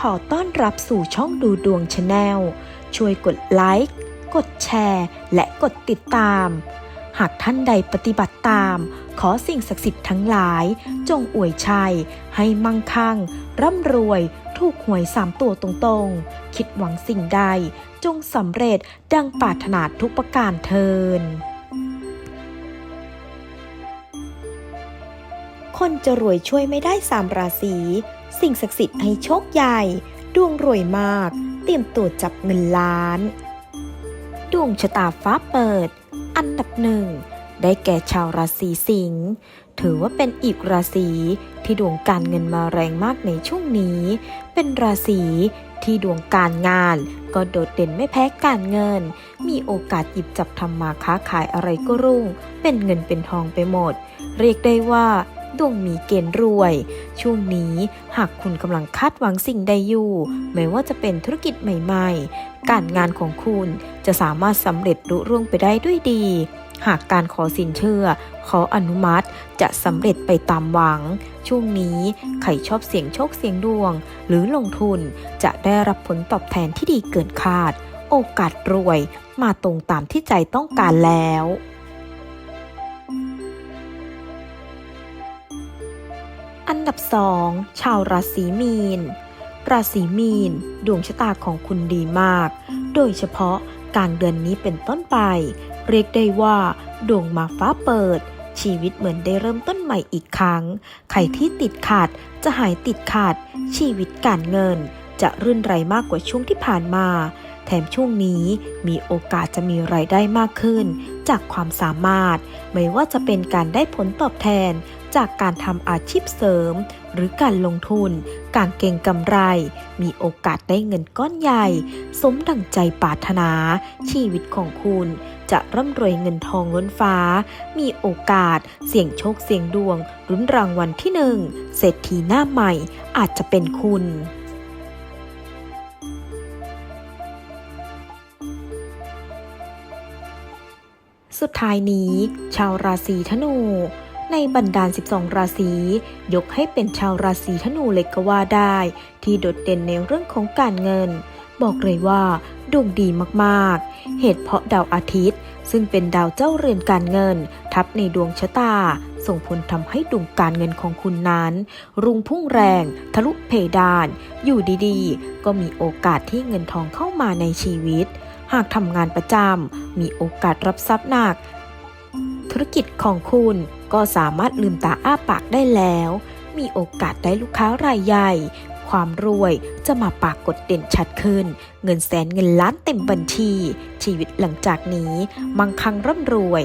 ขอต้อนรับสู่ช่องดูดวงชาแนล ช่วยกดไลค์ กดแชร์ และกดติดตาม หากท่านใดปฏิบัติตาม ขอสิ่งศักดิ์สิทธิ์ทั้งหลาย จงอวยชัย ให้มั่งคั่ง ร่ำรวย ถูกหวยสามตัวตรงๆ คิดหวังสิ่งใด จงสำเร็จดังปรารถนาทุกประการเทินคนจะรวยช่วยไม่ได้สามราศี สิ่งศักดิ์สิทธิ์ให้โชคใหญ่ ดวงรวยมาก เตรียมตัวจับเงินล้าน ดวงชะตาฟ้าเปิด อันดับหนึ่ง ได้แก่ชาวราศีสิงห์ถือว่าเป็นอีกราศีที่ดวงการเงินมาแรงมากในช่วงนี้ เป็นราศีที่ดวงการงาน ก็โดดเด่นไม่แพ้การเงิน มีโอกาสหยิบจับทำมาค้าขายอะไรก็รุ่ง เป็นเงินเป็นทองไปหมด เรียกได้ว่า ดวงมีเกณฑ์รวย ช่วงนี้หากคุณกำลังคาดหวังสิ่งใดอยู่ ไม่ว่าจะเป็นธุรกิจใหม่ ๆ การงานของคุณจะสามารถสำเร็จรุ่ร่วงไปได้ด้วยดี หากการขอสินเชื่อ ขออนุมัติจะสำเร็จไปตามหวัง ช่วงนี้ใครชอบเสี่ยงโชคเสี่ยงดวง หรือลงทุนจะได้รับผลตอบแทนที่ดีเกินคาด โอกาสรวยมาตรงตามที่ใจต้องการแล้ว อันดับ2ชาวราศีมีน ราศีมีน ดวงชะตาของคุณดีมาก โดยเฉพาะกลางเดือนนี้เป็นต้นไป เรียกได้ว่า ดวงมาฟ้าเปิด ชีวิตเหมือนได้เริ่มต้นใหม่อีกครั้ง ใครที่ติดขัดจะหายติดขัด ชีวิตการเงิน จะรื่นไรมากกว่าช่วงที่ผ่านมา แถมช่วงนี้มีโอกาสจะมีไรายได้มากขึ้น จากความสามารถ ไม่ว่าจะเป็นการได้ผลตอบแทน จากการทำอาชีพเสริม หรือการลงทุน การเก่งกำไร มีโอกาสได้เงินก้อนใหญ่ สมดังใจปรารถนา ชีวิตของคุณจะร่ำรวยเงินทองล้นฟ้า มีโอกาส เสี่ยงโชคเสี่ยงดวงรุ้นรางวัลที่หนึ่งเศรษฐีหน้าใหม่อาจจะเป็นคุณ สุดท้ายนี้ ชาวราศีธนู ในบรรดาล12 ราศียกให้เป็นชาวราศีธนูเลยก็ว่าได้ ที่โดดเด่นในเรื่องของการเงิน บอกเลยว่าดวงดีมากๆ เหตุเพราะดาวอาทิตย์ ซึ่งเป็นดาวเจ้าเรือนการเงิน ทับในดวงชะตา ส่งผลทำให้ดวงการเงินของคุณนั้น รุ่งพุ่งแรง ทะลุเพดาน อยู่ดีๆ ก็มีโอกาสที่เงินทองเข้ามาในชีวิต หากทำงานประจำ มีโอกาสรับทรัพย์หนัก ธุรกิจของคุณก็สามารถลืมตาอ้าปากได้แล้ว มีโอกาสได้ลูกค้ารายใหญ่ ความรวยจะมาปากกดเด่นชัดขึ้น เงินแสนเงินล้านเต็มบัญชี ชีวิตหลังจากนี้มั่งคั่งร่ำรวย